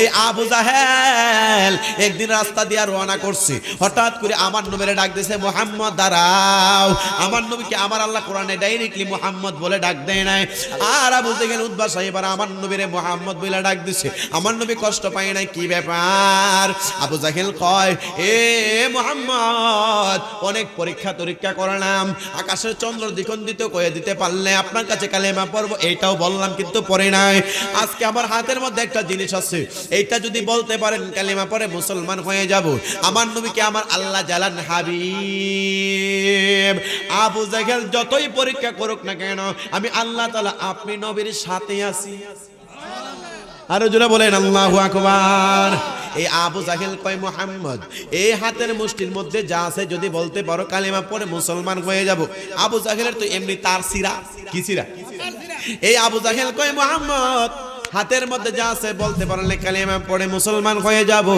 ওই আবু জাহেল একদিন রাস্তা দিয়ে রওনা করছে। হঠাৎ করে আমার নবীরে ডাক দিছে মোহাম্মদ, দাঁড়াও। আমার নবীকে আমার আল্লাহ কোরআনে ডাইরেক্টলি মোহাম্মদ বলে ডাক দেয় নাই? আর আবু জাহেল উদ্বাস এবার আমার নবীরে মোহাম্মদ বলে ডাক দিছে। আমার নবী কষ্ট পায় নাই, কি ব্যাপার? আবু জাহেল কয়, এ মোহাম্মদ, অনেক পরীক্ষা তরীক্ষা করলাম। আকাশের চন্দ্র দ্বিখণ্ডিত করে দিতে পারলে আপনার কাছে কালেমা পড়ব। এইটাও বললাম কিন্তু পড়ে নাই। আজকে আমার হাতের মধ্যে একটা জিনিস আছে। এইটা যদি বলতে পারেন, কালেমা পরে মুসলমান হয়ে যাব। আমার নবীকে আমার আল্লাহ জালান হাবিব, আবু জাহেল যতই পরীক্ষা করুক না কেন, আমি আল্লাহ তালা আপনি নবীর সাথে আছি। আরও জোরে বলেন, আল্লাহু আকবার। এই আবু জাহেল কয়, মোহাম্মদ এই হাতের মুষ্টির মধ্যে যা আছে যদি বলতে পারো, কালিমা পরে মুসলমান হয়ে যাব। আবু জাহেলের তো এমনি তার সিরা, কি সিরা? এই আবু জাহেল কয়, মোহাম্মদ হাতের মধ্যে যা আছে বলতে পারলে কালিমা পড়ে মুসলমান হয়ে যাব।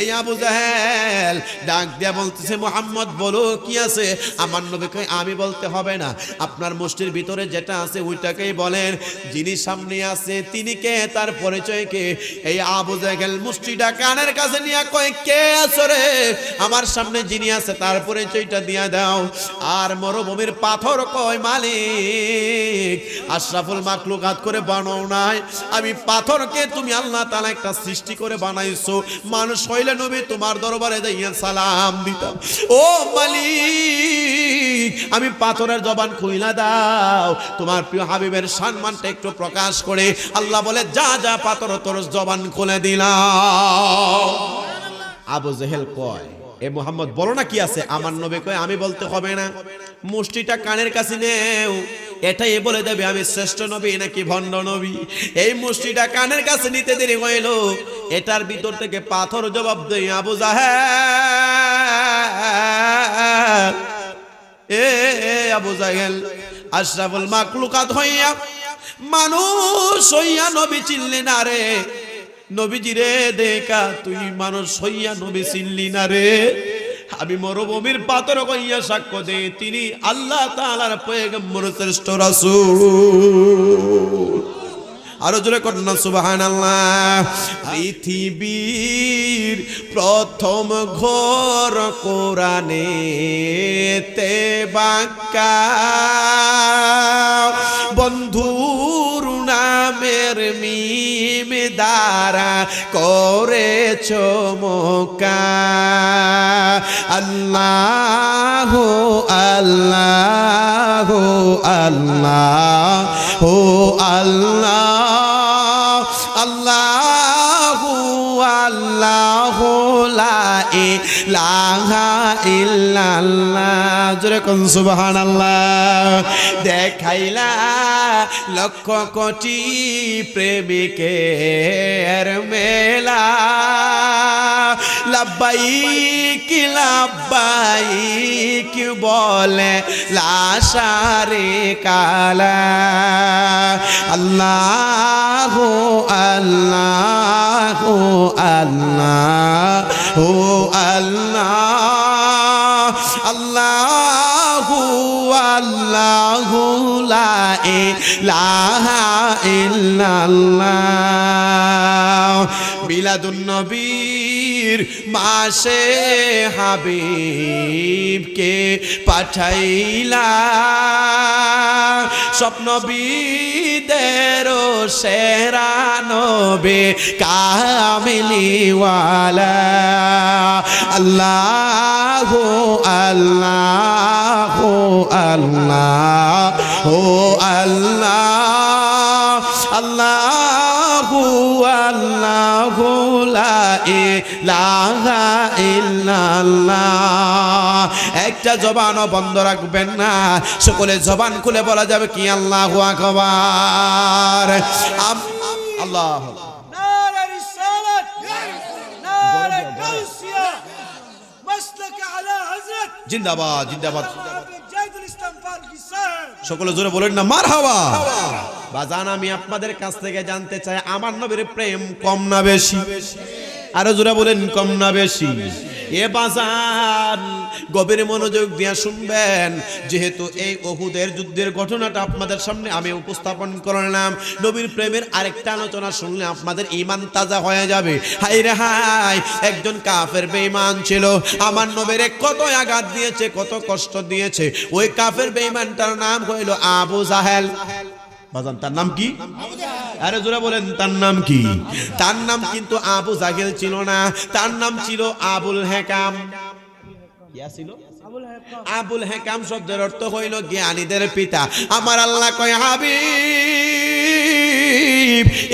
এই আবু জাহেল ডাক দিয়া বলতেছে, মোহাম্মদ, বলো, কি আছে? আমার নবী কয়, আমি বলতে হবে না। আপনার মুষ্টির ভিতরে যেটা আছে ওইটাকেই বলেন। যিনি সামনে আছে, তিনি কে? তার পরিচয় কে? এই আবু জাহেল মুষ্টিটা কানের কাছে নিয়ে কয়, কে আছো রে? আমার সামনে যিনি আছে, তার পরিচয়টা দিয়া দাও। আর মরুভূমির পাথর কয়, মালিক, আশরাফুল মাকলুকাত করে বানাও নাই। আমি পাথরকে তুমি আল্লাহ তাআলা একটা সৃষ্টি করে বানাইছো। মানুষ হইলে নবী তোমার দরবারে যাইয়া সালাম দিতাম। ও মালিক, আমি পাথরের জবান খুইলা দাও। তোমার প্রিয় হাবিবের সম্মানটা একটু প্রকাশ করে আল্লাহ বলে, যা যা পাথর তোর জবান খুলে দিলাম। আবু জেহেল কয়, এ মোহাম্মদ, বলো না কি আছে? আমার নবী কয়, আমি বলতে হবে না। মুষ্টিটা কানের কাছে নেও। এটাই বলে দেবে, আমি শ্রেষ্ঠ নবী নাকি ভণ্ড নবী? এই মুষ্টিটা কানের কাছে নিতে দেরি হইল এটার ভিতর থেকে পাথর জবাব দেই আবু জাহেল। এ আবু জাহেল, আশরাফুল মাকলুকাত হইয়া মানুষ হইয়া নবী চিনলি না রে। নবীজি রে, দেখা, তুই মানুষ হইয়া নবী চিনলি না রে। আমি মরুভূমির পাথর কইয়া সাক্ষ্য দে তিনি আল্লাহ তাআলার পয়গম্বর, শ্রেষ্ঠ রাসূল। আরও জোরে কন্যা সুবাহান আল্লাহ পৃথিবীর প্রথম ঘর কোরআনে তে বাক্কা বন্ধুর নামের মিম দ্বারা করে চমকা আল্লাহ আল্লাহ আল্লাহ ও আল্লাহ। আল্লাহ আল্লাহ লা ইলাহা ইল্লাল্লাহ। জোরে কোন সুবহানাল্লাহ। দেখাইলা লক্ষ কোটি প্রেমিকের মেলা। লাব্বাইক লাব্বাইক বলে লাশারে কালা। আল্লাহ আল্লাহ আল্লাহ ও আল্লাহ। আল্লাহ আল্লাহ লা ইলাহা ইল্লাল্লাহ। মিলাদুন নবীর মাসে হাবিবকে পাঠাইলা। স্বপ্ন বিদের সেরা নবে কামিলিওয়ালা। আল্লাহ আল্লাহ আল্লাহ, ও আল্লাহ। আল্লাহ আল্লাহ একটা জবানও বন্ধ রাখবেন না। সকলে জবান খুলে বলা যাবে কি আল্লাহ আকবার। আল্লাহ জিন্দাবাদ জিন্দাবাদ। সকলে জোরে বলেন না মার হাওয়া বাজান, আমি আপনাদের কাছ থেকে জানতে চাই, আমার নবীর প্রেম কম না বেশি? আরও জোরে বলেন, কম না বেশি? এ বাজান, গভীর মনোযোগ দিয়ে শুনবেন, যেহেতু এই ওহুদের যুদ্ধের ঘটনাটা আপনাদের সামনে আমি উপস্থাপন করলাম, নবীর প্রেমের আরেকটা আলোচনা শুনলে আপনাদের ইমান তাজা হয়ে যাবে। হাই রে হাই একজন কাফের বেঈমান ছিল, আমার নবীরে কত আঘাত দিয়েছে, কত কষ্ট দিয়েছে, ওই কাফের বেঈমানটার নাম হইল আবু জাহেল। বাজান, তার নাম কি? আরে জোরে বলেন, তার নাম কি? তার নাম কিন্তু আবু জাহেল ছিল না, তার নাম ছিল আবুল হেকাম। ইয়া ছিল আবুল হেকাম শব্দের অর্থ হইল জ্ঞানীদের পিতা। আমার আল্লাহ কয় হাবিব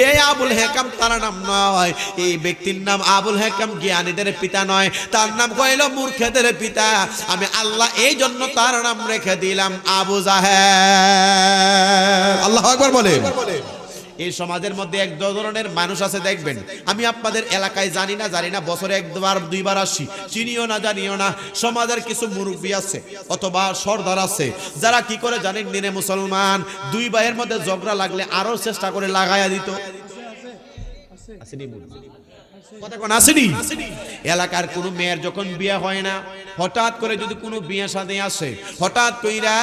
এই আবুল হেকাম তার নাম নয়। এই ব্যক্তির নাম আবুল হেকাম জ্ঞানীদের পিতা নয়। তার নাম কইল মূর্খেদের পিতা। আমি আল্লাহ এই জন্য তার নাম রেখে দিলাম আবু জাহেদ আল্লাহ একবার বলে এই সমাজের মধ্যে এক ধরনের মানুষ আছে দেখবেন। আমি আপনাদের এলাকায় জানি না জানি না বছরে একবার দুইবার আসি। চিনিও না জানিও না সমাজের কিছু মুরব্বী আছে অথবা সর্দার আছে যারা কি করে জানেন দিনে মুসলমান দুই ভাইয়ের মধ্যে ঝগড়া লাগলে আরও চেষ্টা করে লাগাইয়া দিত। আসেনি? এলাকার কোনো মেয়ের যখন বিয়ে হয় না, হঠাৎ করে যদি কোনো বিয়ে সাথে আসে, হঠাৎ কইরা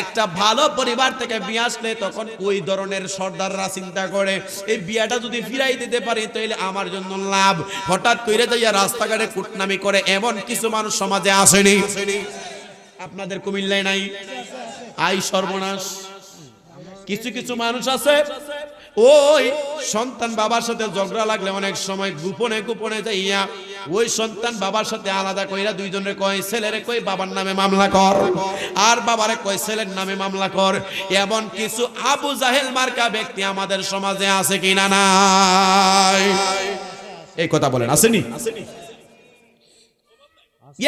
একটা ভালো পরিবার থেকে বিয়ে আসলে তখন ওই ধরনের সর্দাররা চিন্তা করে, এই বিয়েটা যদি ফিরাই দিতে পারি তাহলে আমার জন্য লাভ। হঠাৎ কইরা যাইয়া রাস্তাঘাটে কুটনামি করে এমন কিছু মানুষ সমাজে আসেনি। আপনাদের কুমিল্লায় নাই? আই সর্বনাশ। কিছু কিছু মানুষ আছে ওই সন্তান বাবার সাথে ঝগড়া লাগলে অনেক সময় গোপনে গোপনে যাইয়া ওই সন্তান বাবার সাথে আলাদা কইরা দুইজনের কয়, ছেলেরে কই, বাবার নামে মামলা কর। আর বাবারে কয়, ছেলের নামে মামলা কর। এমন কিছু আবু জাহেল মার্কা ব্যক্তি আমাদের সমাজে আছে কিনা নাই? এই কথা বলেন, আসেনি?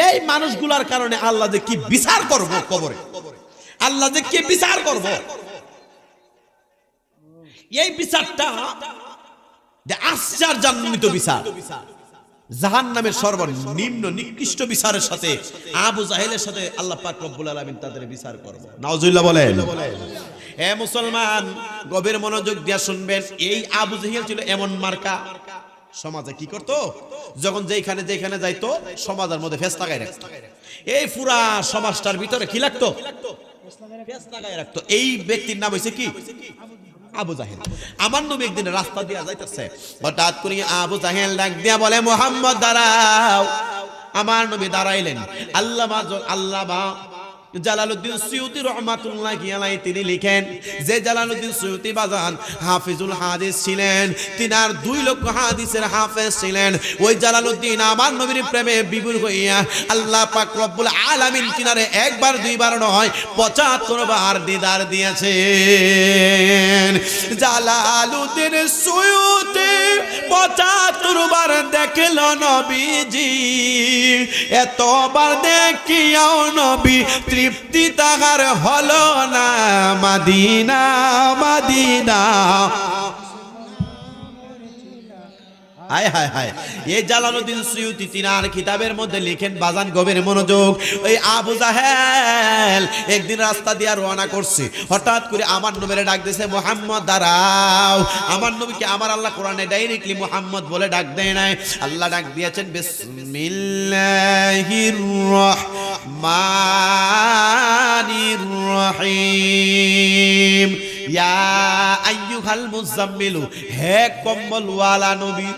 এই মানুষগুলার কারণে আল্লাহ যে কি বিচার করব কবরে? আল্লাহ যে কি বিচার করব? এই বিচারটা যে আশ্চর্যান্বিত বিচার। জাহান নামের সর্বনিম্ন নিকৃষ্ট বিচারের সাথে আবু জাহেলের সাথে আল্লাহ পাক রব্বুল আলামিন তাদের বিচার করব। নাউজুবিল্লাহ বলেন। এ মুসলমান, গভীর মনোযোগ দিয়া শুনবেন, এই আবু জাহেল ছিল এমন মার্কা। সমাজে কি করত? যখন যেখানে যেখানে যাইতো, সমাজের মধ্যে ফেস লাগাই রাখতো। এই পুরা সমাজটার ভিতরে কি লাগতো? এই ব্যক্তির নাম হয়েছে কি? আবু জাহেল। আমার নবী একদিন রাস্তা দিয়া যাইতেছে, হঠাৎ করে আবু জাহেল ডাক দিয়া বলে, মোহাম্মদ, দাঁড়াও। আমার নবী দাঁড়াইলেন। আল্লাহ আল্লাহ জালালউদ্দিন সৈয়দি রহমাতুল্লাহ আলাই তিনি লিখেন, যে জালালউদ্দিন সৈয়দি বাজান হাফিজুল হাদিস ছিলেন, তিনার দুই লক্ষ হাদিসের হাফেজ ছিলেন। ওই জালালউদ্দিন আমার নবীর প্রেমে বিভোর হইয়া আল্লাহ পাক রব্বুল আলামিন তিনারে একবার দুইবার নয়, পঁচাত্তর বার দিদার দিয়েছেন। জালালউদ্দিন সৈয়দি পঁচাত্তর বার দেখল নবীজি, এতবার দেখিয়াও নবী তৃপ্তি তাহার হলো না মাদিনা মাদিনা। হায় হায় হায়। এই জালালউদ্দিন সুয়ুতি তিনার কিতাবের মধ্যে লিখেন, বাজান গভীর মনোযোগ। ওই আবু জাহেল একদিন রাস্তা দিয়া রওনা করছে। হঠাৎ করে আমার নবীর ডাক দিয়েছে, মোহাম্মদ, দাঁড়াও। আমার নবীকে আমার আল্লাহ কোরআনে ডাইরেক্টলি মোহাম্মদ বলে ডাক দেয় নাই। আল্লাহ ডাক দিয়েছেন, বিসমিল্লাহির রহমানির রহিম। ইয়া হে কম্বল ওয়ালা নবী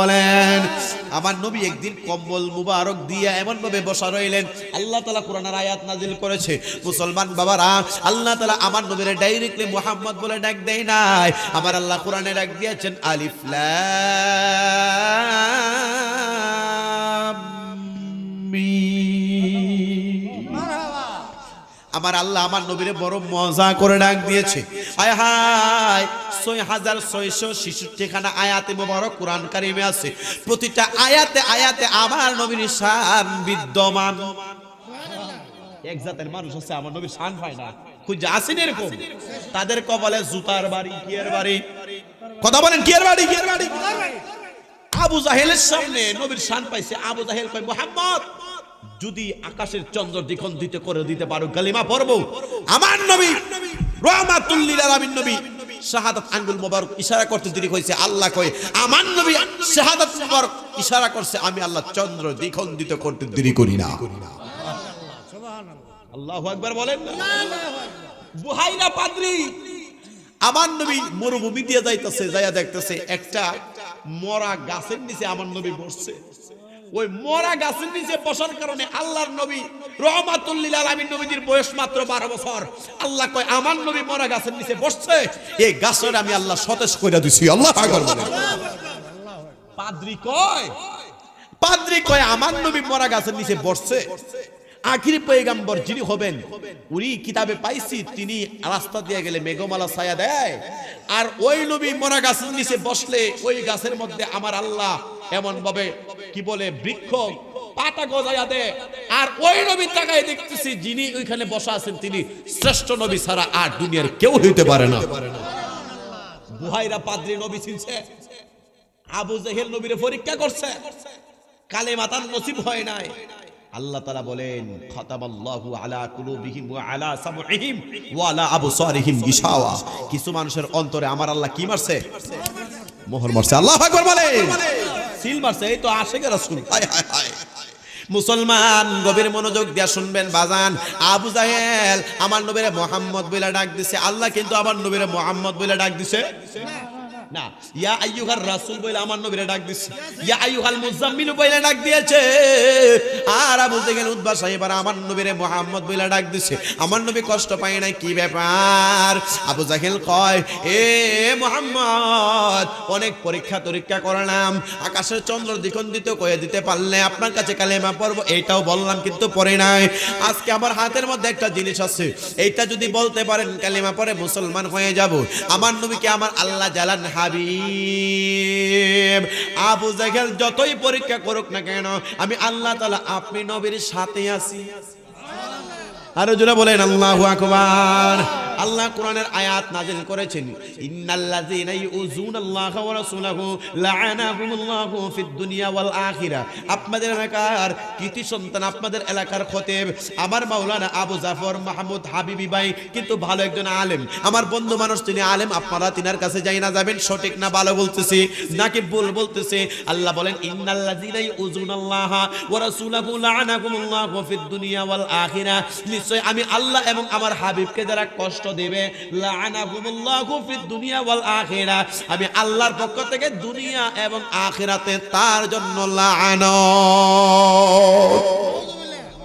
বলেন। আমার নবী একদিন কম্বল মুবারক দিয়া এমন ভাবে বসা রইলেন, আল্লাহ তাআলা কোরআনের আয়াত নাজিল করেছে। মুসলমান বাবারা, আল্লাহ তাআলা আমার নবীরে ডাইরেক্টলি মুহাম্মদ বলে ডাক দেয় নাই। আমার আল্লাহ কোরআনে ডাক দিয়েছেন, আলিফ লাম আমার আল্লাহ আমার নবীরে বড় মজা করে ডাক দিয়েছে। আয় হায়, ছয় হাজার ছয়শো শিশুটি ঠিকানা আয়াতে মোবারক কোরআন কারিমে আছে। প্রতিটা আয়াতে আয়াতে আমার নবীর শান বিদ্যমান। এক জাতের মানুষ আছে, আমার নবীর শান পায় না। খুঁজে আসেন এরকম। তাদের কপালে জুতার বাড়ি, কিয়ের বাড়ি? কথা বলেন কিয়ের বাড়ি কিয়ের বাড়ি? আবু জাহেলের সামনে নবীর শান পাইছে। আবু জাহেল কয়, মোহাম্মদ যদি আকাশের চন্দ্র দ্বিখণ্ডিত করে দিতে পারো গালিমা পড়ব। আমার নবী নবী আঙ্গুল মোবারক ইশারা করতে দেরি হয়েছে, আল্লাহ আমার নবী মোবারক ইশারা করছে, আমি আল্লাহ চন্দ্র দ্বিখণ্ডিত করতে দেরি করি না। বলেন বুহাইরা আমার নবী মরুভূমি দিয়ে যাইতেছে, যাইয়া দেখতেছে, একটা মরা গাছের নিচে আমার নবী বসছে। ওই মরা গাছের নিচে বসার কারণে আল্লাহর নবী রহমাতুল্লিল আলামিন নবীজির বয়স মাত্র বারো বছর। আল্লাহ কয়, আমার নবী মরা গাছের নিচে বসছে, এই গাছের আমি আল্লাহ সতেজ করে দিছি। আল্লাহ পাদ্রি কয় পাদ্রি কয়, আমার নবী মরা গাছের নিচে বসছে। আখির পয়গাম্বর যিনি হবেন, উনি কিতাবে পাইছি, তিনি রাস্তা দিয়ে গেলে মেঘমালা ছায়া দেয়। আর ওই নবী মরা গাছের নিচে বসলে, ওই গাছের মধ্যে আমার আল্লাহ এমন ভাবে কি বলে, বৃক্ষ পাতা গজায়া দেয় আর ওই নবী তাকায় দেখতেছি যিনি ওইখানে বসা আছেন তিনি শ্রেষ্ঠ নবী ছাড়া আর দুনিয়ার কেউ হইতে পারে না। পাদ্রী নবী আবু নবীরে পরীক্ষা করছে কালে মাতার নসিব হয় নাই। আল্লাহ তাআলা বলেন, খাতামাল্লাহু আলা কুলুবিহিম ওয়া আলা সামউহিম ওয়া আলা আবসারিহিম গিশাওয়া। কিছু মানুষের অন্তরে আমার আল্লাহ কি মারছে? মোহর মারছে। আল্লাহু আকবার বলেন। সিল মারছে, এই তো আশেকে রাসূল। মুসলমান গভীর মনোযোগ দিয়া শুনবেন, বাজান। আবু জাহেল আমার নবীরে মোহাম্মদ বলে ডাক দিছে, আল্লাহ কিন্তু আমার নবীরে মোহাম্মদ বইলা ডাক দিছে। না, ইয়া আইয়ুহার রাসূল বলে আমার নবীরে ডাক ইয়া আইয়ুহাল বলে ডাক দিয়েছে। আর সাহেব আর আমার নবীরে মোহাম্মদ বলে ডাক আমার নবী কষ্ট পায় নাই, কি ব্যাপার? আবু কয়, এ মোহাম্মদ, অনেক পরীক্ষা তরীক্ষা করলাম। আকাশের চন্দ্র দ্বিখণ্ডিত করে দিতে পারলে আপনার কাছে কালেমা পড়ব, এইটাও বললাম কিন্তু পড়ে নাই। আজকে আমার হাতের মধ্যে একটা জিনিস আছে, এইটা যদি বলতে পারেন কালেমা পরে মুসলমান হয়ে যাব। আমার নবীকে আমার আল্লাহ জালান হাবিব। আবু জাহেল যতই পরীক্ষা করুক না কেন, আমি আল্লাহ তালা আপনি নবীর সাথে আছি। আরও জোরে বলেন, আল্লাহু আকবার। আল্লাহ কোরআনের আয়াত করেছেন। ইউযুনাল্লাহ ওয়া রাসূলাহু লাআনাহুমুল্লাহু ফিদ দুনিয়া ওয়াল আখিরা। আপনাদের এলাকার সন্তান, আপনাদের এলাকার খতিব, আমার মাওলানা আবু জাফর মাহমুদ হাবিবি ভাই কিন্তু ভালো একজন আলেম। আমার বন্ধু মানুষ, তিনি আলেম, আপনারা তিনার কাছে যাই না যাবেন, সঠিক না ভালো বলতেছি, নাকি ভুল বলতেছে। আল্লাহ বলেন, ইন্নাল্লাযীনা ইউযুনাল্লাহ ওয়া রাসূলাহু লাআনাহুমুল্লাহু ফিদ দুনিয়া ওয়াল আখিরা। নিশ্চয় আমি আল্লাহ এবং আমার হাবিবকে যারা কষ্ট দেবে আমি আল্লাহর পক্ষ থেকে দুনিয়া এবং আখেরাতে তার জন্য লাআনত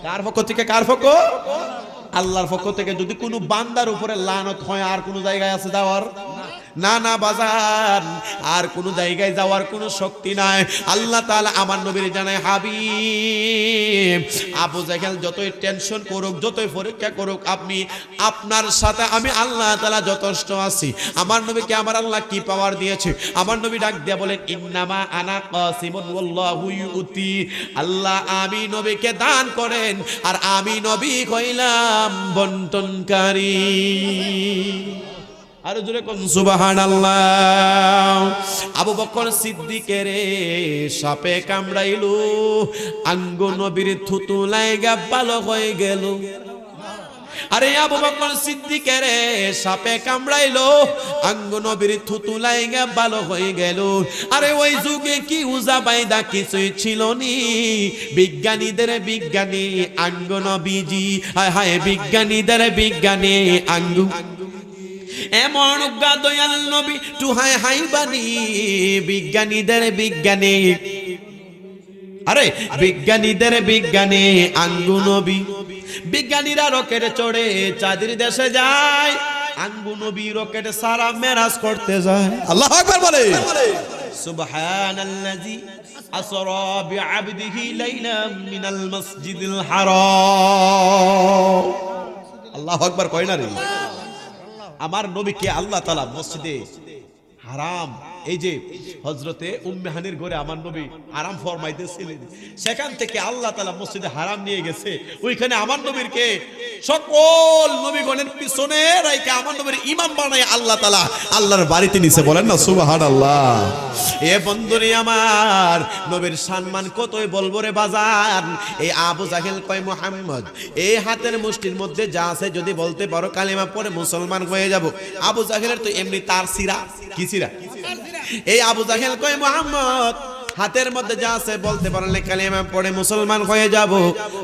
কার পক্ষ থেকে, কার পক্ষ? আল্লাহর পক্ষ থেকে যদি কোনো বান্দার উপরে লানত হয়, আর কোনো জায়গায় আছে যাওয়ার না না বাজার আর কোনো জায়গায় যাওয়ার কোনো শক্তি নাই। আল্লাহ তাআলা আমার নবীর জানায়, হাবিব, আবু জাহেল যতই টেনশন করুক, যতই পরীক্ষা করুক, আপনি আপনার সাথে আমি আল্লাহ তাআলা যথেষ্ট আছি। আমার নবীকে আমার আল্লাহ কি পাওয়ার দিয়েছে? আমার নবী ডাক দিয়া বলেন, ইন্নামা আনা কাসিমুন, ওয়াল্লাহু ইউতি। আল্লাহ, আমি নবীকে দান করেন, আর আমি নবী কইলাম বন্টনকারী। আর জোরে কোন, সুবহানাল্লাহ। আবু বকর সিদ্দিকের সাপে কামড়াইলো, আঙ্গ নবীর থুতু লাইগা ভালো হয়ে গেল। আরে আবু বকর সিদ্দিকের সাপে কামড়াইলো, আঙ্গ নবীর থুতু লাইগা ভালো হয়ে গেল। আরে ওই যুগে কি উজা বাইদা কিছুই ছিল নি। বিজ্ঞানীদের বিজ্ঞানী আঙ্গ নবীজি, হায় হায় বিজ্ঞানীদের বিজ্ঞানী আঙ্গ। এমন দয়াল নবী টুহাই হাই বানি বিজ্ঞানীদের বিজ্ঞানী। আরে বিজ্ঞানীদের বিজ্ঞানী আঙ্গু নবী। বিজ্ঞানীরা রকেট চড়ে চাঁদের দেশে যায় আঙ্গু নবী রকেট সারা মেরাজ করতে যায়। আল্লাহ আকবার বলে। সুবহানাল্লাযী আসরা বিআবদিহি লাইলাম মিনাল মসজিদিল হারাম। আল্লাহু আকবার কয় না রে? আমার নবীকে আল্লাহ তালা মসজিদে হারাম এই যে হজরতে উম্মেহানির ঘরে আমার নবী আরাম ফরমাইতেছিলেন। সেখান থেকে আল্লাহ তালা মসজিদে হারাম নিয়ে গেছে। ওইখানে আমার নবীরকে সকল নবীগণের পিছনে রাইকে আমার নবীর ইমাম বানায় আল্লাহ তালা আল্লাহর বাড়িতে নিছে বলেন না সুবাহান আল্লাহ এ বন্ধুরে আমার, নবীর সম্মান কতই বলব রে বাজার এই আবু জাহেল কয়, মোহাম্মদ এই হাতের মুষ্টির মধ্যে যা আছে যদি বলতে পারো, কালিমা পরে মুসলমান হয়ে যাব। আবু জাহেলের তো এমনি তার সিরা। কি সিরা? এই আবু জাহেল কয় মোহাম্মদ হাতের মধ্যে যা আছে বলতে পারলে কালিমা পড়ে মুসলমান হয়ে যাব।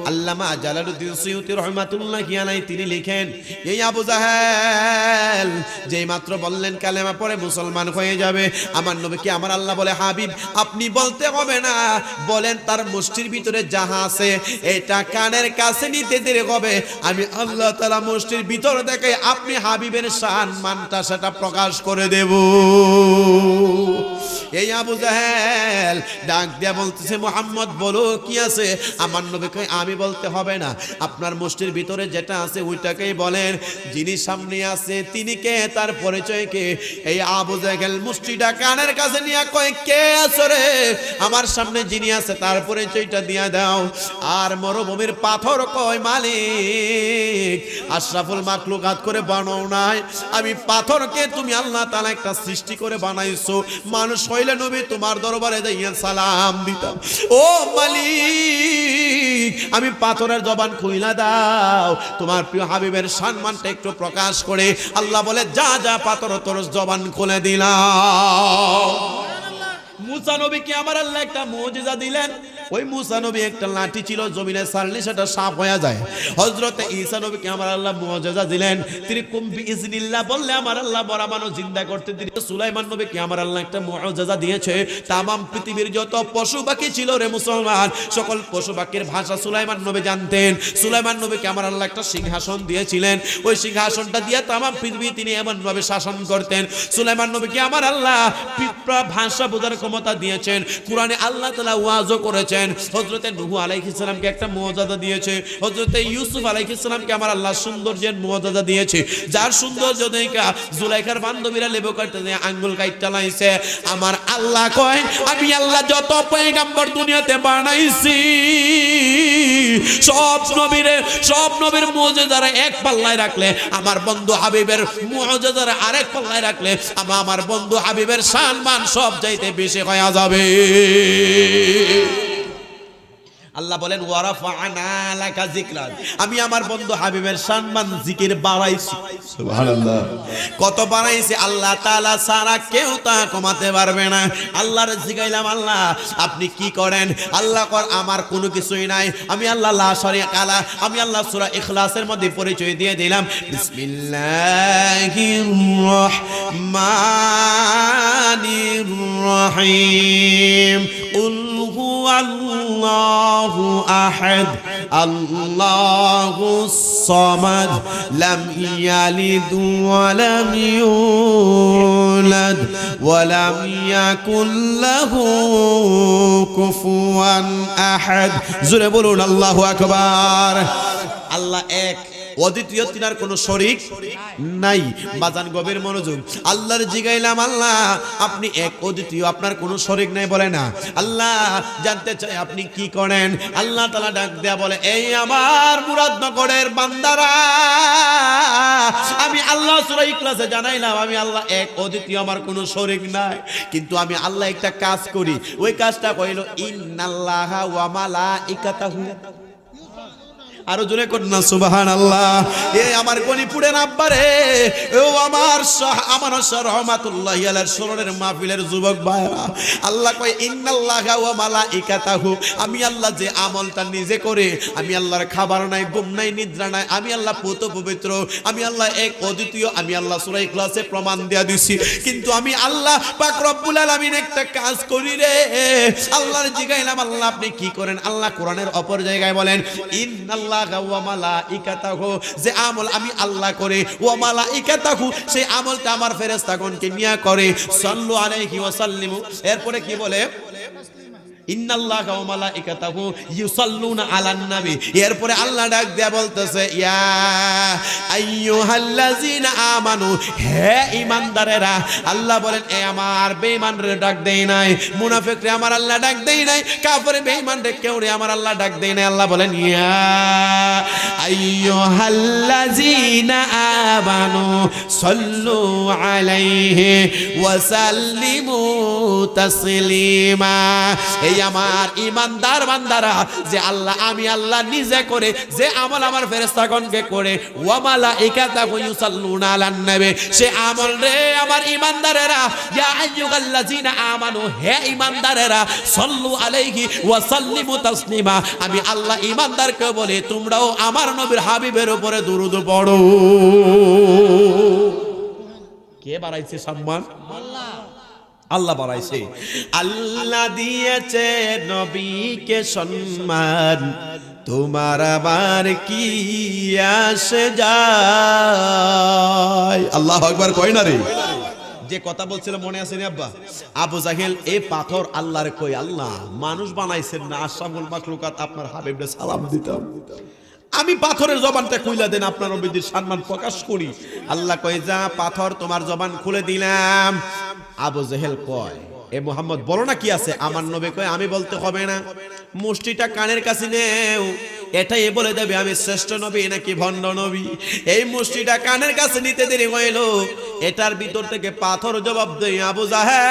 আল্লামা জালালউদ্দিন সুয়ুতি রহমাতুল্লাহ আলাই তিনি লিখেন, এই আবু জাহেল, যেই মাত্র বললেন কালেমা পড়ে মুসলমান হয়ে যাবে, আমার নবীকে আমার আল্লাহ বলে, হাবিব, আপনি বলতে হবে না, বলেন তার মুষ্টির ভিতরে যাহা আছে, এটা কানের কাছে নিতে দেরি হবে। আমি আল্লাহ তালা মুষ্টির ভিতর থেকে আপনি হাবিবের সম্মানটা সেটা প্রকাশ করে দেব। এই আবু জাহেল ডাক দিয়া বলতেছে, মোহাম্মদ, বলো কি আছে? আমার নবীকে আমি বলতে হবে না। আপনার মুষ্টির ভিতরে যেটা আছে ওইটাকেই বলেন। যিনি সামনে আছে, তিনি কে? তার পরিচয় কে? এই আবু জাহেল মুষ্টিটা কানের কাছে নিয়ে কয়, কে আছে রে? আমার সামনে যিনি আছে, তার পরিচয়টা দিয়া দাও। আর মরুভূমির পাথর কয়, মালিক, আশরাফুল মাকলুকাত করে বানাও নাই। আমি পাথরকে তুমি আল্লাহ তাআলা একটা সৃষ্টি করে বানাইছো। মানুষ হইলে নবী তোমার দরবারে যাইয়া সালাম দিতাম। ও মালিক আমি পাথরের জবান খুইলা দাও। তোমার প্রিয় হাবিবের সম্মানটা একটু প্রকাশ করে আল্লাহ বলে যা যা পাথর তোর জবান খুলে দিলাম। মুসা নবীকে আমার আল্লাহ একটা মজিজা দিলেন। ওই মুসা নবী একটা লাঠি ছিল জমিনে সারলে সেটা সাপ হয়ে যায়। হজরতে ঈসা নবীকে আমার আল্লাহ মুজিজা দিলেন। তিনি কুম্বি ইজনিল্লাহ বললে আমার আল্লাহ বরাবানো জিন্দা করতে তিনি সুলাইমান নবীকে আমার আল্লাহ একটা মুজিজা দিয়েছে। তামাম পৃথিবীর যত পশু পাখি ছিল রে মুসলমান, সকল পশু পাখির ভাষা সুলাইমান নবী জানতেন। সুলাইমান নবীকে আমার আল্লাহ একটা সিংহাসন দিয়েছিলেন। ওই সিংহাসনটা দিয়ে তামাম পৃথিবী তিনি এমন ভাবে শাসন করতেন। সুলাইমান নবীকে আমার আল্লাহ পিঁপড়া ভাষা বোঝার ক্ষমতা দিয়েছেন। কোরআনে আল্লাহ তালা ওয়াজও করেছেন। হজরতে নুহু আলাইহিসসালামকে একটা মর্যাদা দিয়েছে। হজরতে ইউসুফ আলাইহিসসালামকে আমার আল্লাহ সৌন্দর্যের মর্যাদা দিয়েছে। যার সৌন্দর্য দেখা জুলাইখার বান্ধবীরা লেবু কাটতে আঙ্গুল কাইটটা লাইছে। আমার আল্লাহ কয়, আমি আল্লাহ যত পয়গাম্বর দুনিয়াতে বানাইছি, সব নবীরে, সব নবীর মুজিজারা এক পাল্লায় রাখলে, আমার বন্ধু হাবিবের মুজিজারা আরেক পাল্লায় রাখলে, আমা- আমার বন্ধু হাবিবের সম্মান সব চাইতে বেশি হয়ে যাবে। আল্লাহ বলেন ওয়ারাফা আনালাকা যিকরান। আমি আমার বন্ধু হাবিবের সম্মান জিকির বাড়াইছি। সুবহানাল্লাহ। কত বাড়াইছি আল্লাহ তাআলা সারা কেউ তা কমাতে পারবে না। আল্লাহর জিগাইলাম আল্লাহ আপনি কি করেন? আল্লাহ কর আমার কোনো কিছুই নাই। আমি আল্লাহ লা শারিকা কালা আমি আল্লাহ সূরা ইখলাসের মধ্যে পরিচয় দিয়ে দিলাম। বিসমিল্লাহির রহমানির রহিম। কুল হু আল্লাহ الله أحد الله الصمد لم يلد ولم يولد ولم يكن له كفوا أحد زر بولون الله أكبر الله أكبر অদ্বিতীয় তিনার কোনো শরিক নাই। বাজান গভীর মনোযোগ। আল্লাহর জিগাইলাম, আল্লাহ, আপনি এক অদ্বিতীয়, আপনার কোনো শরিক নাই বলে না। আল্লাহ জানতে চাই আপনি কি করেন। আল্লাহ তালা ডাক দেয়া বলে, এই আমার মুরাদনগরের বান্দারা, আমি আল্লাহ সুরা ইখলাসে জানাইলাম, আমি আল্লাহ এক অদ্বিতীয়, আমার কোনো শরিক নাই। কিন্তু আমি আল্লাহ একটা কাজ করি। ওই কাজটা কইল, ইন্নাল্লাহা ওয়া মালাইকাতাহু। আরও জোরে কর না সুবাহান আল্লাহ এ আমার গণিপুরের আব্বারে। ও আমার আমার রহমাতুল্লাহ আলার স্মরণের মাহফিলের যুবক ভাইরা। আল্লাহ কয়, ইন্নাল্লাহ ওয়া মালাইকাতাহু। আমি আল্লাহ যে আমলটা নিজে করে, আমি আল্লাহর খাবার নাই, ঘুম নাই, নিদ্রা নাই, আমি আল্লাহ পুত পবিত্র, আমি আল্লাহ এক অদ্বিতীয়, আমি আল্লাহ সূরা ইখলাসে প্রমাণ দেয়া দিছি। কিন্তু আমি আল্লাহ পাক রব্বুল আলামিন একটা কাজ করি রে। আল্লাহর জিগাইলাম, আল্লাহ, আপনি কি করেন? আল্লাহ কোরআনের অপর জায়গায় বলেন, ইন্নাল্লাহ মালাইকাতাহু। যে আমল আমি আল্লাহ করে, ওয়া মালাইকাতাহু, সেই আমলটা আমার ফেরেশতাগণকে নিয়ে করে। সাল্লু আলাইহি ওয়া এরপরে কি বলে? ইন্নাল্লাহ মালাইকাতাহু ইউসাল্লুনা আলান নবী। এরপরে আল্লাহ ডাক দেয়া বলতেছে, ইয়া আইয়ুহাল্লাযিনা আমানু, হে ঈমানদারেরা, আল্লাহ বলেন, এ আমার বেঈমানরে ডাক দেই নাই, মুনাফিকরে আমার আল্লাহ ডাক দেই নাই, কাফির বেঈমানরে কেউ রে আমার আল্লাহ ডাক দেই নাই। আল্লাহ বলেন, ইয়া আইয়ুহাল্লাযিনা আমানু, সাল্লু আলাইহি ওয়া সাল্লিমু তাসলিমা। এই আমার ইমানদার বান্দারা, যে আল্লাহ, আমি আল্লাহ নিজে করে, যে আমল আমার ফেরেশতাগণকে করে, ওয়া মালাইকাতাহু ইউসাল্লুনা আলান নবী। সে আমল রে আমার ইমানদারেরা, ইয়া আইয়ুহাল্লাযিনা আমানু, হে ইমানদারেরা, সাল্লু আলাইহি ওয়া সাল্লিমু তাসলিমা। আমি আল্লাহ ইমানদারকে বলে, তোমরাও আমার নবীর হাবিবের উপরে দুরূদ পড়ো। কে বাড়াইছে সম্মান? আল্লাহ বাড়াইছে। আল্লাহ দিয়েছে নবীকে সম্মান। তোমার আবার কি আসে যায়? আল্লাহ একবার কয় না রে? যে কথা বলছিল মনে আছে নি আব্বা? আবু জাহেল, এ পাথর আল্লাহর কই আল্লাহ? মানুষ বানাইছেন না। আশরাফুল মাখলুকাত, আপনার হাবিবরে সালাম দিতাম। আমি পাথরের জবানটা খুলে দেন, আপনার নবীদের সম্মান প্রকাশ করি। আল্লাহ কয়, যা পাথর তোমার জবান খুলে দিলাম আবু জেহেল কয়, এ মোহাম্মদ, বলো না কি আছে? আমার নবী কয়, আমি বলতে হবে না। মুষ্টিটা কানের কাছে নেও। এটাই বলে দেবে, আমি শ্রেষ্ঠ নবী নাকি ভণ্ড নবী? এই মুষ্টিটা কানের কাছে নিতে দেরি হইল। এটার ভিতর থেকে পাথর জবাব দেই আবু জাহেল।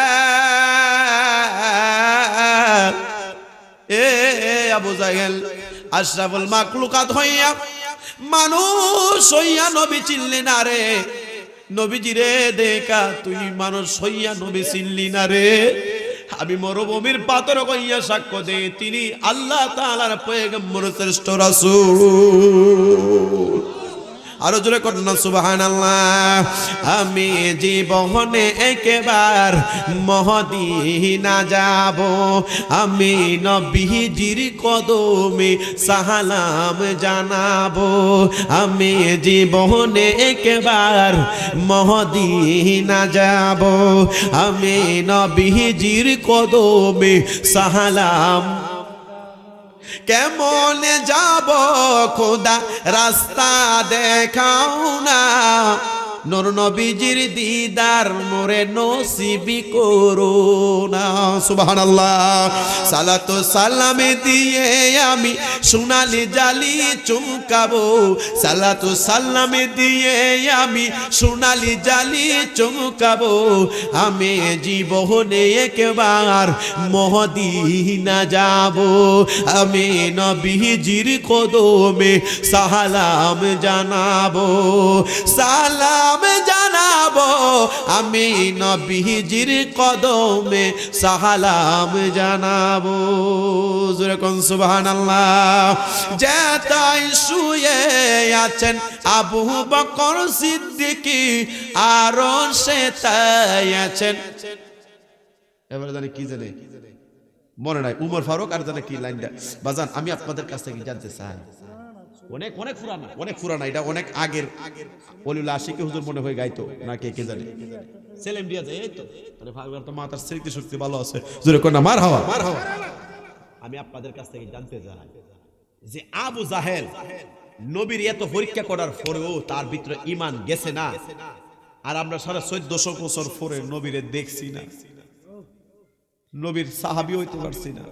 এ আবু জাহেল, আশরাফুল মাকলুকাত হইয়া মানুষ হইয়া নবী চিনলি না রে। নবীজি রে দেখা, তুই মানুষ হইয়া নবী চিনলি না রে। আমি মরুভূমির পাথর কইয়া সাক্ষ্য দে তিনি আল্লাহ তাআলার পয়গম্বর শ্রেষ্ঠ রাসূল। আরও জোরে করেন না, সুবহানাল্লাহ। আমি জীবনে একবার মহদিনা যাব। আমি নবীজির কদমে সালাম জানাব। আমি জীবনে একবার মহদিনা যাব। আমি নবীজির কদমে সালাম কেমন যাব খোদা? রাস্তা দেখাও না। নূর নবীজির দিদার মোরে নসিবি করো না সুবহানাল্লাহ। সালাতু সালামে দিয়ে আমি সোনালি জালি চুমকাবো। সালাতু সালামে দিয়ে আমি সোনালি জালি চুমকাবো। আমি জীবনে একবার মহদিনা যাব। আমি নবীজির কদমে সালাম জানাব। সালাম জানাব। আমি নবীজির কদমে সাহালাম জানাব। যেরকম সুবহানাল্লাহ। যে তাই শুয়ে আছেন আবু বকর সিদ্দিকী, আর সে তাই আছেন। এবারে জানি কি জানে? মনে নাই। উমর ফারুক আর জানে কি লাইনটা? বাজান, আমি আপনাদের কাছ থেকে জানতে চাই। অনেক অনেক পুরানা অনেক পুরানা এটা অনেক আগের। অলিউল্লাহ আশিকে হুজুর মনে হয়ে গাইতো না কে কে জানে। সেলেম দিয়া যায় এই তো। আরে ভাগবার তো মাতার স্মৃতি শক্তি ভালো আছে। জোরে কোন মার হাওয়া। মার হাওয়া। আমি আপনাদের কাছ থেকে জানতে চাই যে আবু জাহেল নবীর এত পরীক্ষা করার পরেও তার ভিতরে ইমান গেছে না? আর আমরা সারা চোদ্দশো বছর পরে নবীরে দেখছি না। নবীর সাহাবি হইতে পারছি না।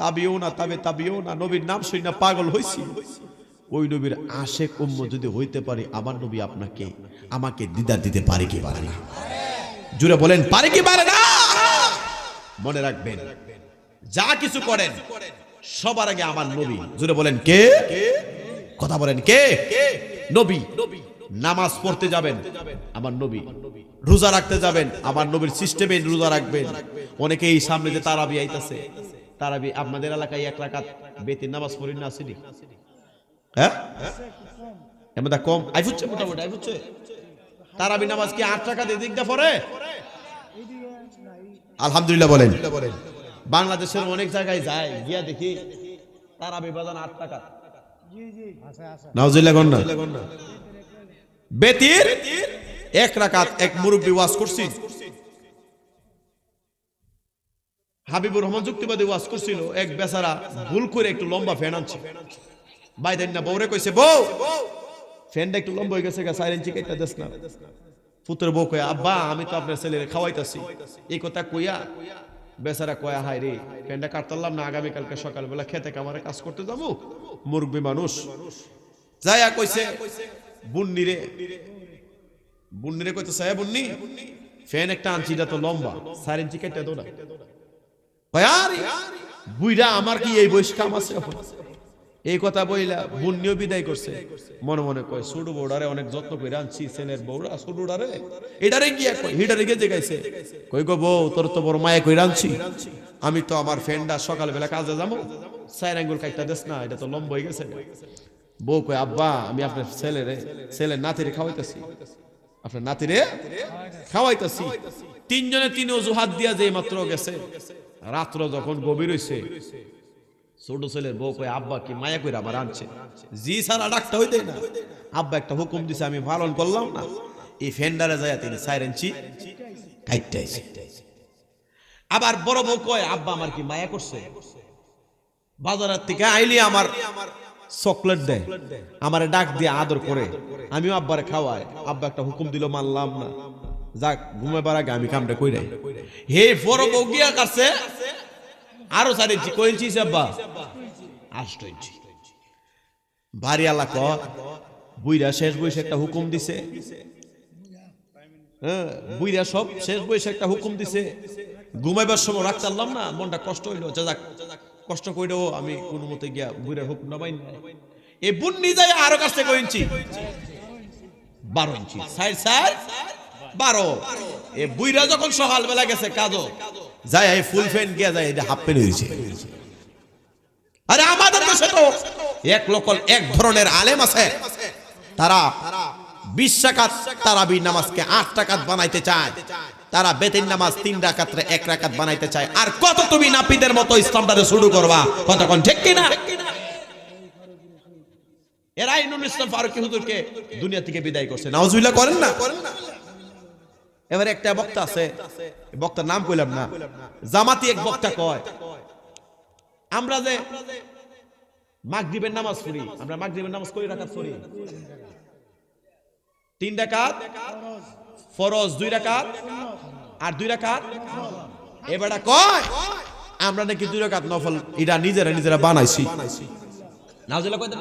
তাবিও না তাবে তাবিও না নবীর নাম শুই না পাগল হইছি। ওই নবীর আশেক উম্ম যদি হইতে পারে, আমার নবী আপনাকে, আমাকে দিদার দিতে পারে কি পারে না? জুড়ে বলেন, পারে কি পারে না? মনে রাখবেন, যা কিছু করেন, সবার আগে আমার নবী। জুড়ে বলেন, কে? কথা বলেন, কে? নবী, নামাজ পড়তে যাবেন, আমার নবী। রোজা রাখতে যাবেন, আমার নবীর সিস্টেমে রোজা রাখবেন। অনেকে এই সামনে যে তারাবি আইতাছে, তারাবি, আপনাদের এলাকায় এক রাকাত বেতির নামাজ পড়ি না আসেনি হ্যাঁ? কি পরে বাংলাদেশের অনেক জায়গায় যায়, গিয়া দেখি আট টাকা বেতির এক রাকাত এক মুরব্বী ওয়াজ করছি হাবিবুর রহমান যুক্তিবাদী ওয়াজ করছিল, এক বেচারা ভুল করে একটু লম্বা ফ্যান আনছে। বাইদেন না বউরে কইছে, বউ! ফ্যানটা একটু লম্বা হয়ে গেছে সাইলেন চিকেটটা দেশ না। পুত্র বউ কয়া, আব্বা, আমি তো আপনার ছেলের খাওয়াইতাছি। এই কথা কইয়া বেচারা কয়া হাই রে, ফ্যানটা কাটতাম না, আগামীকালকে সকালবেলা খেতে কামারে কাজ করতে যাব, মুরব্বী মানুষ। যাইয়া কইছে, বুন্নি রে। বুন্নি রে কইতে সাহেব বুন্নি, ফ্যান একটা আনছি, এটা তো লম্বা চার ইঞ্চি কেটে দৌড়া বুইরা আমার কি এই বয়স কাম আছে? এই কথা বইলা বুন্নিও বিদায় করছে। মনে মনে কয় সুডু বৌডারে অনেক যত্ন করে আনছি বউরা, ছোট বউডারে? এটারে গিয়া কয় হিটারে গিয়ে জেগাইছে। কই গো বউ, তোর তো বড় মায়া কই আনছি। আমি তো আমার ফ্রেন্ডটা সকালবেলা কাজে যাব। সাইর আঙ্গুল কাইটা দেস না, এটা তো লম্বা হয়ে গেছে। বউ কয়, আব্বা, আমি আপনার ছেলেরে, ছেলের নাতিরে খাওয়াইতেছি। আপনার নাতিরে খাওয়াইতেছি। তিনজনে তিন অজুহাত দিয়া যে মাত্র গেছে। রাত্র যখন গভীর হইছে ছোট ছেলের বউ কয়, আব্বা কি মায়া কইরা আমার আনছে? জি সারা ডাকতে হইতে না। আব্বা একটা হুকুম দিছে, আমি পালন করলাম না। এই ফেন্ডারে যায় তিনি কাইটাইছে আবার বড় বউ কয়, আব্বা আমার কি মায়া করছে? বাজারের থেকে আইলি আমার চকলেট দেয়, আমারে ডাক দিয়ে আদর করে, আমিও আব্বারে খাওয়াই। আব্বা একটা হুকুম দিল, মানলাম না। যাক ঘুমাবার আগে আমি কামটা কইরাই। হে বড় বউ গিয়া কাছে আরও চার ইঞ্চি কই ইঞ্চি আব্বা? আষ্ট ইঞ্চি। ভারী ক, বুইরা শেষ বয়সে একটা হুকুম দিছে। হ্যাঁ বুইরা সব শেষ বয়সে একটা হুকুম দিছে। ঘুমাইবার সময় রাখতে পারলাম না, মনটা কষ্ট হইল। যাক, কষ্ট কইলেও আমি কোনো মতে গিয়া বুইরার হুকুম নামাই না এই বুন্নি যায় আরও কাছে কই ইঞ্চি? বারো ইঞ্চি। সাইড সাইড বারো। এ বুইরা যখন সকালবেলা গেছে কাজও যায় ফুল ফ্যান গিয়া যায়, এটা হাফ প্যান্ট হয়েছে। আরে আমাদের দেশে তো এক লোকল এক ধরনের আলেম আছে। তারা বিশ তারাবি নামাজকে আট টাকাত বানাইতে চায়। তারা নামাজ তিন রাকাতরে এক রাকাত বানাইতে চায়। আর কত তুমি নাপিদের মতো ইসলামটারে শুরু করবা? কতক্ষণ, ঠিক কিনা? এরা ইনুল ইসলাম ফারুকি হুজুরকে দুনিয়া থেকে বিদায় করছে। নাউজুবিল্লাহ করেন না? এবার একটা বক্তা আছে বক্তার নাম কইলাম না। জামাতি এক বক্তা কয়, আমরা যে মাগরিবের নামাজ পড়ি, আমরা মাগরিবের নামাজ কই রাকাত পড়ি? তিন রাকাত, ফরজ দুই রাকাত, আর দুই রাকাত? এবারটা কয়, আমরা নাকি দুই রাকাত নফল এটা নিজেরা নিজেরা বানাইছি। নাউজুবিল্লাহ কই দেন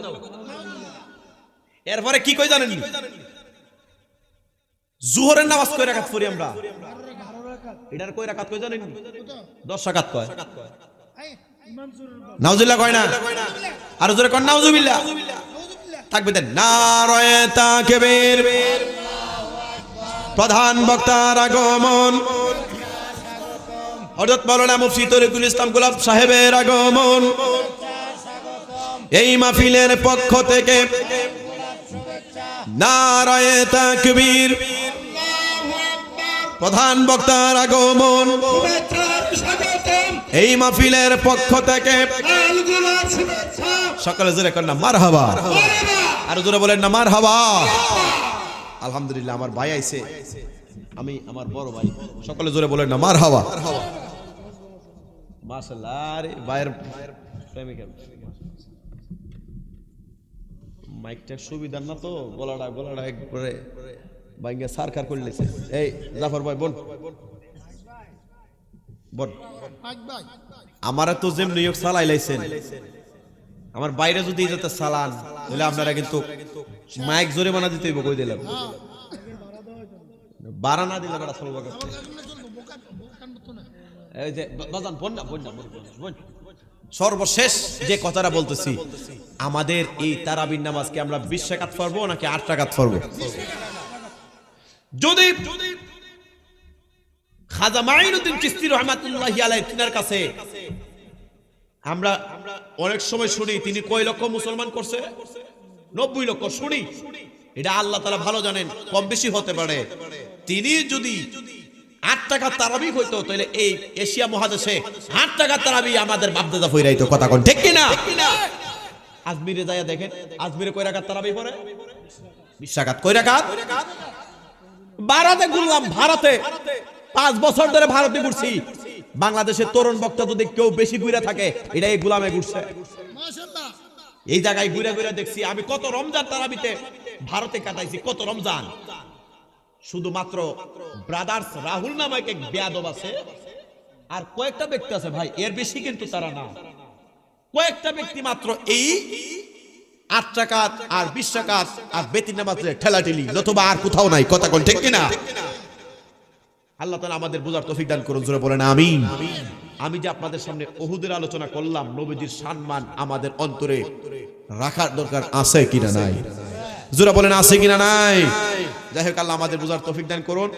এরপরে কি কই জানেন? জুহরের নামাজ কই রাকাত পড়ি আমরা? এটার কই রাকাত কই জানেন দশ রাকাত কয়। নাউজুবিল্লাহ কয় না? আর জোরে কন, নাউজুবিল্লাহ। থাকবে দেন। নারায়ে তাকবীর। প্রধান বক্তার আগমন। হযরত মাওলানা মুফতি তরিকুল ইসলাম গোলাপ সাহেবের আগমন। এই মাহফিলের পক্ষ থেকে নারায়ে তাকবীর। প্রধান বক্তার আগমন। এই মাহফিলের পক্ষ থেকে সকালে জোরে কর মার হাবা আর জোরে বলেন না মার হাবা আলহামদুলিল্লাহ, আমার ভাই আইছে। আমি আমার বড় ভাই। সকালে জোরে বলেন না মার প্রেমিকা। মাইকটা সুবিধা না তো, গলাটা গলাটা একবারে বাইঙ্গা সারকার করে লেছে এই, জাফর ভাই আমারা তো যেমনি হোক সালাই লাইছেন, আমার বাইরে যদি যাতে সালান, তাহলে আপনারা কিন্তু মাইক জোরে বানা দিতে কই দিলাম। না দিলে চলবো এই যে বাজান না না। সর্বশেষ যে কথাটা বলতেছি, আমাদের এই তারাবির নামাজকে আমরা বিশ টাকাত পড়ব নাকি আট টাকাত পড়ব? যদি খাজা মাইনুদ্দিন চিস্তি রহমাতুল্লাহি আলাইহি তিনার কাছে আমরা অনেক সময় শুনি, তিনি কয় লক্ষ মুসলমান করছে? নব্বই লক্ষ, শুনি। এটা আল্লাহ তালা ভালো জানেন, কম বেশি হতে পারে। তিনি যদি আট টাকা তারাবি হইতো, তাহলে এই এশিয়া মহাদেশে আট টাকা তারাবি আমাদের বাপদাদা ফইরাইতো, কথা কোন, ঠিক কিনা? আজমিরে যাইয়া দেখেন, আজমিরে কয় রাকাত তারাবি পড়ে? বিশ রাকাত, কয় রাকাত? ভারতে ঘুরলাম, ভারতে। পাঁচ বছর ধরে ভারতে ঘুরছি। বাংলাদেশের তরুণ বক্তা যদি কেউ বেশি ঘুরে থাকে এটা এই গুলামে ঘুরছে। এই জায়গায় ঘুরে ঘুরে দেখছি, আমি কত রমজান তারাবিতে ভারতে কাটাইছি, কত রমজান। শুধুমাত্র ব্রাদার্স রাহুল নামক এক বেয়াদব আছে, আর কয়েকটা ব্যক্তি আছে ভাই, এর বেশি কিন্তু তারা না। কয়েকটা ব্যক্তি মাত্র এই আট টাকা আর বিশ টাকা আর বেতিন নামাজে ঠেলাঠেলি, নতুবা আর কোথাও নাই। কথা কোন ঠিক কিনা? আল্লাহ তাআলা আমাদের বোঝার তৌফিক দান করুন, জোরে বলেন, আমিন। আমি যে আপনাদের সামনে ওহুদের আলোচনা করলাম, নবীজির সম্মান আমাদের অন্তরে রাখার দরকার আছে কিনা নাই? জোরে বলেন, আছে কিনা নাই? যাই হোক, আল্লাহ আমাদের বোঝার তৌফিক দান করুন।